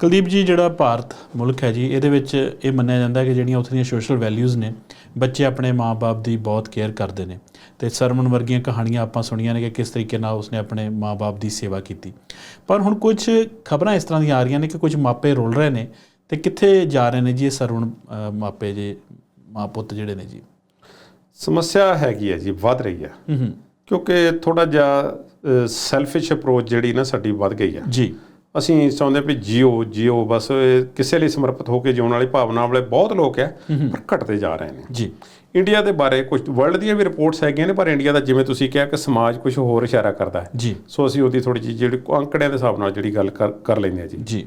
ਕੁਲਦੀਪ ਜੀ ਜਿਹੜਾ ਭਾਰਤ ਮੁਲਕ ਹੈ ਜੀ ਇਹਦੇ ਵਿੱਚ ਇਹ ਮੰਨਿਆ ਜਾਂਦਾ ਹੈ ਕਿ ਜਿਹੜੀਆਂ ਉੱਥੇ ਦੀਆਂ ਸੋਸ਼ਲ ਵੈਲਿਊਜ਼ ਨੇ ਬੱਚੇ ਆਪਣੇ ਮਾਪੇ ਦੀ ਬਹੁਤ ਕੇਅਰ ਕਰਦੇ ਨੇ ਤੇ ਸਰਮਨ ਵਰਗੀਆਂ ਕਹਾਣੀਆਂ ਆਪਾਂ ਸੁਣੀਆਂ ਨੇ ਕਿ ਕਿਸ ਤਰੀਕੇ ਨਾਲ ਉਸਨੇ ਆਪਣੇ ਮਾਪੇ ਦੀ ਸੇਵਾ ਕੀਤੀ। ਪਰ ਹੁਣ ਕੁਝ ਖਬਰਾਂ ਇਸ ਤਰ੍ਹਾਂ ਦੀਆਂ ਆ ਰਹੀਆਂ ਨੇ ਕਿ ਕੁਝ ਮਾਪੇ ਰੁਲ ਰਹੇ ਨੇ ਤੇ ਕਿੱਥੇ ਜਾ ਰਹੇ ਨੇ ਜੀ ਇਹ ਸਰਵਣ ਮਾਪੇ ਜੇ ਮਾਂ ਪੁੱਤ ਜਿਹੜੇ ਨੇ ਜੀ? ਸਮੱਸਿਆ ਹੈਗੀ ਹੈ ਜੀ ਵੱਧ ਰਹੀ ਹੂੰ। ਕਿਉਂਕਿ ਥੋੜਾ ਜਿਹਾ ਸੈਲਫਿਸ਼ ਅਪਰੋਚ ਜਿਹੜੀ ਨਾ ਸਾਡੀ ਵੱਧ ਗਈ ਹੈ। ਜੀ। ਅਸੀਂ ਚਾਹੁੰਦੇ ਵੀ ਜੀਓ ਜੀਓ ਬਸ ਕਿਸੇ ਲਈ ਸਮਰਪਿਤ ਹੋ ਕੇ ਜਿਉਣ ਵਾਲੀ ਭਾਵਨਾ ਵਾਲੇ ਬਹੁਤ ਲੋਕ ਹੈ ਪਰ ਘਟਦੇ ਜਾ ਰਹੇ ਨੇ। ਜੀ। ਇੰਡੀਆ ਦੇ ਬਾਰੇ ਕੁਝ ਵਰਲਡ ਦੀਆਂ ਵੀ ਰਿਪੋਰਟਸ ਹੈਗੀਆਂ ਨੇ ਪਰ ਇੰਡੀਆ ਦਾ ਜਿਵੇਂ ਤੁਸੀਂ ਕਿਹਾ ਕਿ ਸਮਾਜ ਕੁਝ ਹੋਰ ਇਸ਼ਾਰਾ ਕਰਦਾ ਹੈ। ਜੀ। ਸੋ ਅਸੀਂ ਉਹਦੀ ਥੋੜੀ ਜਿਹੀ ਜਿਹੜੀ ਅੰਕੜਿਆਂ ਦੇ ਹਿਸਾਬ ਨਾਲ ਜਿਹੜੀ ਗੱਲ ਕਰ ਕਰ ਲੈਂਦੇ ਹਾਂ ਜੀ। ਜੀ।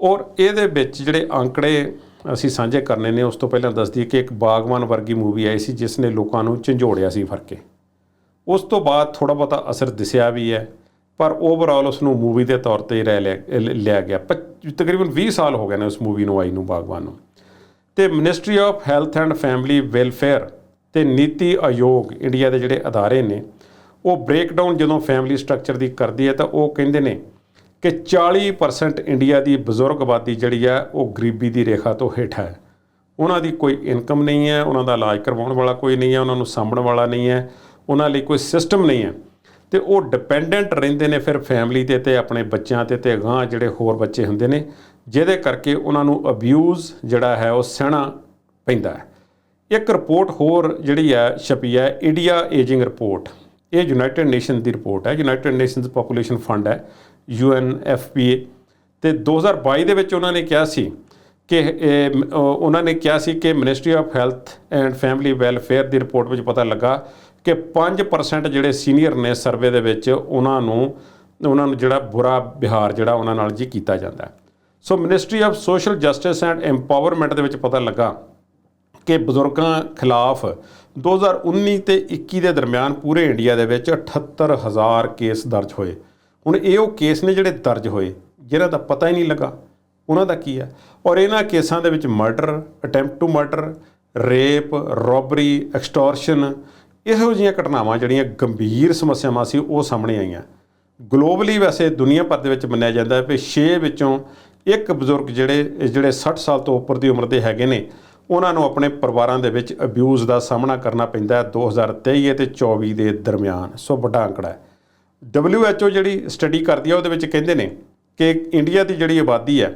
ਔਰ ਇਹਦੇ ਵਿੱਚ ਜਿਹੜੇ ਅੰਕੜੇ ਅਸੀਂ ਸਾਂਝੇ ਕਰਨੇ ਨੇ ਉਸ ਤੋਂ ਪਹਿਲਾਂ ਦੱਸ ਦਈਏ ਕਿ ਇੱਕ ਬਾਗਵਾਨ ਵਰਗੀ ਮੂਵੀ ਆਈ ਸੀ ਜਿਸ ਨੇ ਲੋਕਾਂ ਨੂੰ ਝੰਜੋੜਿਆ ਸੀ ਫਰਕੇ। ਉਸ ਤੋਂ ਬਾਅਦ ਥੋੜਾ ਬਹੁਤਾ ਅਸਰ ਦਿਸਿਆ ਵੀ ਹੈ। ਪਰ ਓਵਰਆਲ ਉਸ ਨੂੰ ਮੂਵੀ ਦੇ ਤੌਰ ਤੇ ਰਹਿ ਲਿਆ ਲ- ਲਿਆ ਗਿਆ। ਪੱਚ- ਤਕਰੀਬਨ 20 ਸਾਲ ਹੋ ਗਏ ਨੇ ਉਸ ਮੂਵੀ ਨੂੰ ਆਈ ਨੂੰ ਬਾਗਵਾਨ ਨੂੰ। ਤੇ ministry of health and family welfare ਤੇ ਨੀਤੀ ਆਯੋਗ ਇੰਡੀਆ ਦੇ ਜਿਹੜੇ ਅਦਾਰੇ ਨੇ, ਉਹ ਬ੍ਰੇਕਡਾਊਨ ਜਦੋਂ ਫੈਮਿਲੀ ਸਟਰਕਚਰ ਦੀ ਕਰਦੀ ਹੈ ਤਾਂ ਉਹ ਕਹਿੰਦੇ ਨੇ ਕਿ 40% ਇੰਡੀਆ ਦੀ ਬਜ਼ੁਰਗ ਆਬਾਦੀ ਜਿਹੜੀ ਹੈ, ਉਹ ਗਰੀਬੀ ਦੀ ਰੇਖਾ ਤੋਂ ਹੇਠ ਹੈ। ਉਹਨਾਂ ਦੀ ਕੋਈ ਇਨਕਮ ਨਹੀਂ ਹੈ, ਉਹਨਾਂ ਦਾ ਇਲਾਜ ਕਰਵਾਉਣ ਵਾਲਾ ਕੋਈ ਨਹੀਂ ਹੈ, ਉਹਨਾਂ ਨੂੰ ਸਾਂਭਣ ਵਾਲਾ ਨਹੀਂ ਹੈ, ਉਹਨਾਂ ਲਈ ਕੋਈ ਸਿਸਟਮ ਨਹੀਂ ਹੈ। ਤੇ ਉਹ ਡਿਪੈਂਡੈਂਟ ਰਹਿੰਦੇ ਨੇ ਫਿਰ ਫੈਮਿਲੀ ਤੇ ਤੇ, ਆਪਣੇ ਬੱਚਿਆਂ ਤੇ ਤੇ ਅਗਾਂਹ ਜਿਹੜੇ ਹੋਰ ਬੱਚੇ ਹੁੰਦੇ ਨੇ, ਜਿਹਦੇ ਕਰਕੇ ਉਹਨਾਂ ਨੂੰ ਅਬਿਊਜ਼ ਜਿਹੜਾ ਹੈ ਉਹ ਸਹਿਣਾ ਪੈਂਦਾ ਹੈ। ਇੱਕ ਰਿਪੋਰਟ ਹੋਰ ਜਿਹੜੀ ਹੈ ਛਪੀ ਹੈ ਇੰਡੀਆ ਏਜਿੰਗ ਰਿਪੋਰਟ ਇਹ ਯੂਨਾਈਟਿਡ ਨੇਸ਼ਨ ਦੀ ਰਿਪੋਰਟ ਹੈ ਯੂਨਾਈਟਿਡ ਨੇਸ਼ਨਸ ਪੋਪੂਲੇਸ਼ਨ ਫੰਡ ਹੈ ਯੂਐਨਐਫਪੀਏ ਤੇ 2022 ਦੇ ਵਿੱਚ ਉਹਨਾਂ ਨੇ ਕਿਹਾ ਸੀ ਕਿ ਉਹਨਾਂ ਨੇ ਕਿਹਾ ਸੀ ਕਿ ministry of health and family welfare the report ਵਿੱਚ ਪਤਾ ਲੱਗਾ ਕਿ 5% ਜਿਹੜੇ ਸੀਨੀਅਰ ਨੇ ਸਰਵੇ ਦੇ ਵਿੱਚ, ਉਹਨਾਂ ਨੂੰ ਉਹਨਾਂ ਨੂੰ ਜਿਹੜਾ ਬੁਰਾ ਵਿਹਾਰ ਜਿਹੜਾ ਉਹਨਾਂ ਨਾਲ ਜੀ ਕੀਤਾ ਜਾਂਦਾ ਹੈ। So ministry of social justice and empowerment ਦੇ ਵਿੱਚ ਪਤਾ ਲੱਗਾ ਕਿ ਬਜ਼ੁਰਗਾਂ ਖਿਲਾਫ 2019 ਤੇ 21 ਦੇ ਦਰਮਿਆਨ ਪੂਰੇ ਇੰਡੀਆ ਦੇ ਵਿੱਚ 78000 ਕੇਸ ਦਰਜ ਹੋਏ। ਹੁਣ ਇਹ ਉਹ ਕੇਸ ਨੇ ਜਿਹੜੇ ਦਰਜ ਹੋਏ, ਜਿਹਨਾਂ ਦਾ ਪਤਾ ਹੀ ਨਹੀਂ ਲੱਗਾ। ਉਹਨਾਂ ਦਾ ਕੀ ਹੈ? ਔਰ ਇਹਨਾਂ ਕੇਸਾਂ ਦੇ ਵਿੱਚ murder attempt to murder rape robbery extortion ਇਹੋ ਜਿਹੀਆਂ ਘਟਨਾਵਾਂ ਜਿਹੜੀਆਂ ਗੰਭੀਰ ਸਮੱਸਿਆਵਾਂ ਸੀ, ਉਹ ਸਾਹਮਣੇ ਆਈਆਂ। ਗਲੋਬਲੀ ਵੈਸੇ ਦੁਨੀਆ ਭਰ ਦੇ ਵਿੱਚ ਮੰਨਿਆ ਜਾਂਦਾ ਹੈ ਕਿ 6 ਵਿੱਚੋਂ ਇੱਕ ਬਜ਼ੁਰਗ ਜਿਹੜੇ ਜਿਹੜੇ 60 ਸਾਲ ਤੋਂ ਉੱਪਰ ਦੀ ਉਮਰ ਦੇ ਹੈਗੇ ਨੇ, ਉਹਨਾਂ ਨੂੰ ਆਪਣੇ ਪਰਿਵਾਰਾਂ ਦੇ ਵਿੱਚ ਅਬਿਊਜ਼ ਦਾ ਸਾਹਮਣਾ ਕਰਨਾ ਪੈਂਦਾ ਹੈ 2023 ਅਤੇ 24 ਦੇ ਦਰਮਿਆਨ। ਸੋ ਵੱਡਾ ਅੰਕੜਾ ਹੈ। WHO ਜਿਹੜੀ ਸਟੱਡੀ ਕਰਦੀ ਹੈ, ਉਹਦੇ ਵਿੱਚ ਕਹਿੰਦੇ ਨੇ ਕਿ ਇੰਡੀਆ ਦੀ ਜਿਹੜੀ ਆਬਾਦੀ ਹੈ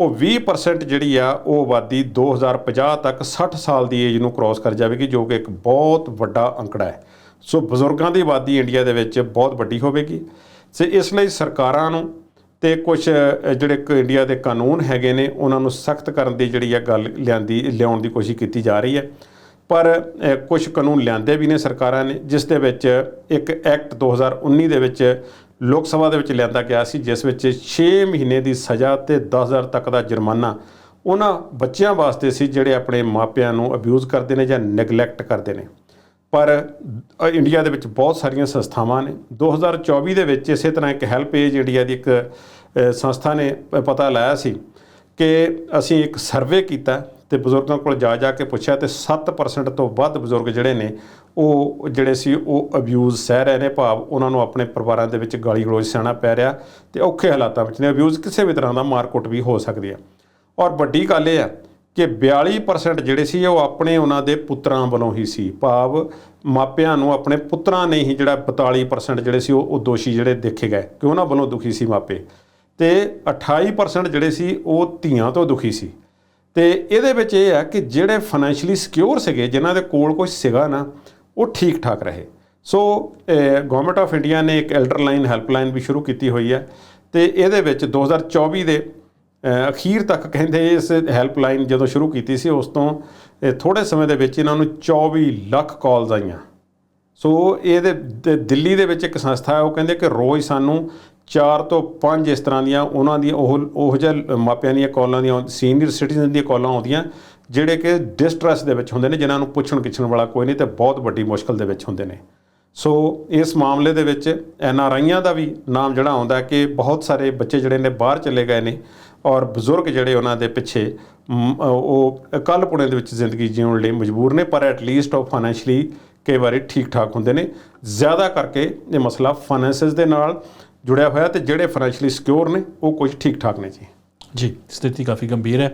ਉਹ 20% ਜਿਹੜੀ ਆ, ਉਹ ਆਬਾਦੀ 2050 ਤੱਕ 60 ਸਾਲ ਦੀ ਏਜ ਨੂੰ ਕ੍ਰਾਸ ਕਰ ਜਾਵੇਗੀ, ਜੋ ਕਿ ਇੱਕ ਬਹੁਤ ਵੱਡਾ ਅੰਕੜਾ ਹੈ। ਸੋ ਬਜ਼ੁਰਗਾਂ ਦੀ ਆਬਾਦੀ ਇੰਡੀਆ ਦੇ ਵਿੱਚ ਬਹੁਤ ਵੱਡੀ ਹੋਵੇਗੀ। ਸੇ ਇਸ ਲਈ ਸਰਕਾਰਾਂ ਨੂੰ ਤੇ ਕੁਝ ਜਿਹੜੇ ਕ- ਇੰਡੀਆ ਦੇ ਕਾਨੂੰਨ ਹੈਗੇ ਨੇ, ਉਹਨਾਂ ਨੂੰ ਸਖਤ ਕਰਨ ਦੀ ਜਿਹੜੀ ਆ ਗੱਲ ਲਿਆਂਦੀ, ਲਿਆਉਣ ਦੀ ਕੋਸ਼ਿਸ਼ ਕੀਤੀ ਜਾ ਰਹੀ ਹੈ। ਪਰ ਕੁਝ ਕਾਨੂੰਨ ਲਿਆਂਦੇ ਵੀ ਨੇ ਸਰਕਾਰਾਂ ਨੇ, ਜਿਸ ਦੇ ਵਿੱਚ ਇੱਕ ਐਕਟ 2019 ਦੇ ਵਿੱਚ ਲੋਕ ਸਭਾ ਦੇ ਵਿੱਚ ਲਿਆਂਦਾ ਗਿਆ ਸੀ, ਜਿਸ ਵਿੱਚ 6 ਮਹੀਨੇ ਦੀ ਸਜ਼ਾ ਤੇ 10000 ਤੱਕ ਦਾ ਜੁਰਮਾਨਾ ਉਹਨਾਂ ਬੱਚਿਆਂ ਵਾਸਤੇ ਸੀ, ਜਿਹੜੇ ਆਪਣੇ ਮਾਪਿਆਂ ਨੂੰ ਅਬਿਊਜ਼ ਕਰਦੇ ਨੇ ਜਾਂ ਨੈਗਲੈਕਟ ਕਰਦੇ ਨੇ। ਪਰ ਇੰਡੀਆ ਦੇ ਵਿੱਚ ਬਹੁਤ ਸਾਰੀਆਂ ਸੰਸਥਾਵਾਂ ਨੇ। 2024 ਦੇ ਵਿੱਚ ਇਸੇ ਤਰ੍ਹਾਂ ਇੱਕ ਹੈਲਪ ਏਜ ਇੰਡੀਆ ਦੀ ਇੱਕ ਸੰਸਥਾ ਨੇ ਪਤਾ ਲਾਇਆ ਸੀ ਕਿ ਅਸੀਂ ਇੱਕ ਸਰਵੇ ਕੀਤਾ ਤੇ ਬਜ਼ੁਰਗਾਂ ਕੋਲ ਜਾ ਜਾ ਕੇ ਪੁੱਛਿਆ ਤੇ 7% ਤੋਂ ਵੱਧ ਬਜ਼ੁਰਗ ਜਿਹੜੇ ਨੇ, ਉਹ ਜਿਹੜੇ ਸੀ ਉਹ ਅਬਿਊਜ਼ ਸਹਿ ਰਹੇ ਨੇ ਭਾਵ ਉਹਨਾਂ ਨੂੰ ਆਪਣੇ ਪਰਿਵਾਰਾਂ ਦੇ ਵਿੱਚ ਗਾਲੀ ਗਲੋਚ ਸਹਿਣਾ ਪੈ ਰਿਹਾ ਤੇ ਔਖੇ ਹਾਲਾਤਾਂ ਵਿੱਚ ਨੇ। ਅਬਿਊਜ਼ ਕਿਸੇ ਵੀ ਤਰ੍ਹਾਂ ਦਾ ਮਾਰਕੁੱਟ ਵੀ ਹੋ ਸਕਦੀ ਹੈ। ਔਰ ਵੱਡੀ ਗੱਲ ਇਹ ਆ ਕਿ 42% ਜਿਹੜੇ ਸੀ ਉਹ ਆਪਣੇ ਉਹਨਾਂ ਦੇ ਪੁੱਤਰਾਂ ਵੱਲੋਂ ਹੀ ਸੀ। ਭਾਵ ਮਾਪਿਆਂ ਨੂੰ ਆਪਣੇ ਪੁੱਤਰਾਂ ਨੇ ਹੀ ਜਿਹੜਾ 42% ਜਿਹੜੇ ਸੀ ਉਹ ਉਹ ਦੋਸ਼ੀ ਜਿਹੜੇ ਦੇਖੇ ਗਏ। ਕਿ ਉਹਨਾਂ ਵੱਲੋਂ ਦੁਖੀ ਸੀ ਮਾਪੇ? ਤੇ 28% ਜਿਹੜੇ ਸੀ ਉਹ ਧੀਆਂ ਤੋਂ ਦੁਖੀ ਸੀ। ਤੇ ਇਹਦੇ ਵਿੱਚ ਇਹ ਆ ਕਿ ਜਿਹੜੇ ਫਾਈਨੈਂਸ਼ੀਅਲੀ ਸਿਕਿਉਰ ਸੀਗੇ ਜਿਨ੍ਹਾਂ ਦੇ ਕੋਲ ਕੁਝ ਸੀਗਾ ਨਾ ਉਹ ਠੀਕ ਠਾਕ ਰਹੇ ਸੋ ਗਵਰਨਮੈਂਟ ਆਫ ਇੰਡੀਆ ਨੇ ਇੱਕ ਐਲਡਰ ਲਾਈਨ ਹੈਲਪਲਾਈਨ ਵੀ ਸ਼ੁਰੂ ਕੀਤੀ ਹੋਈ ਹੈ ਤੇ ਇਹਦੇ ਵਿੱਚ 2024 ਦੇ ਅਖੀਰ ਤੱਕ ਕਹਿੰਦੇ ਇਸ ਹੈਲਪਲਾਈਨ ਜਦੋਂ ਸ਼ੁਰੂ ਕੀਤੀ ਸੀ ਉਸ ਤੋਂ ਅ, ਥੋੜੇ ਸਮੇਂ ਦੇ ਵਿੱਚ ਇਹਨਾਂ ਨੂੰ 24 ਲੱਖ ਕਾਲਸ ਆਈਆਂ। ਸੋ ਇਹਦੇ ਦਿੱਲੀ ਦੇ ਵਿੱਚ ਇੱਕ ਸੰਸਥਾ ਹੈ ਉਹ ਕਹਿੰਦੇ ਕਿ ਰੋਜ਼ ਸਾਨੂੰ ਚਾਰ ਤੋਂ ਪੰਜ ਇਸ ਤਰ੍ਹਾਂ ਦੀਆਂ ਉਹਨਾਂ ਦੀਆਂ ਉਹ ਉਹ ਜਿਹੇ ਮਾਪਿਆਂ ਦੀਆਂ ਕਾਲਾਂ ਦੀਆਂ ਸੀਨੀਅਰ ਸਿਟੀਜ਼ਨ ਦੀਆਂ ਕਾਲਾਂ ਆਉਂਦੀਆਂ, ਜਿਹੜੇ ਕਿ ਡਿਸਟ੍ਰੈਸ ਦੇ ਵਿੱਚ ਹੁੰਦੇ ਨੇ, ਜਿਨ੍ਹਾਂ ਨੂੰ ਪੁੱਛਣ ਕਿਛਣ ਵਾਲਾ ਕੋਈ ਨਹੀਂ ਤੇ ਬਹੁਤ ਵੱਡੀ ਮੁਸ਼ਕਲ ਦੇ ਵਿੱਚ ਹੁੰਦੇ ਨੇ। ਸੋ ਇਸ ਮਾਮਲੇ ਦੇ ਵਿੱਚ ਐਨ ਆਰ ਆਈਆਂ ਦਾ ਵੀ ਨਾਮ ਜਿਹੜਾ ਆਉਂਦਾ ਕਿ ਬਹੁਤ ਸਾਰੇ ਬੱਚੇ ਜਿਹੜੇ ਨੇ ਬਾਹਰ ਚਲੇ ਗਏ ਨੇ ਔਰ ਬਜ਼ੁਰਗ ਜਿਹੜੇ ਉਹਨਾਂ ਦੇ ਪਿੱਛੇ ਉਹ ਕੱਲ ਪੁਣੇ ਦੇ ਵਿੱਚ ਜ਼ਿੰਦਗੀ ਜਿਉਣ ਲਈ ਮਜਬੂਰ ਨੇ, ਪਰ ਐਟ ਲੀਸਟ ਉਹ ਫਾਈਨੈਂਸ਼ਲੀ ਕਈ ਵਾਰੀ ਠੀਕ ਠਾਕ ਹੁੰਦੇ ਨੇ। ਜ਼ਿਆਦਾ ਕਰਕੇ ਇਹ ਮਸਲਾ ਫਾਈਨੈਂਸਿਸ ਦੇ ਨਾਲ ਜੁੜਿਆ ਹੋਇਆ ਤੇ ਜਿਹੜੇ ਫਾਈਨੈਂਸ਼ਲੀ ਸਿਕਿਉਰ ਨੇ, ਉਹ ਕੁਝ ਠੀਕ ਠਾਕ ਨੇ ਜੀ। ਜੀ, ਸਥਿਤੀ ਕਾਫੀ ਗੰਭੀਰ ਹੈ।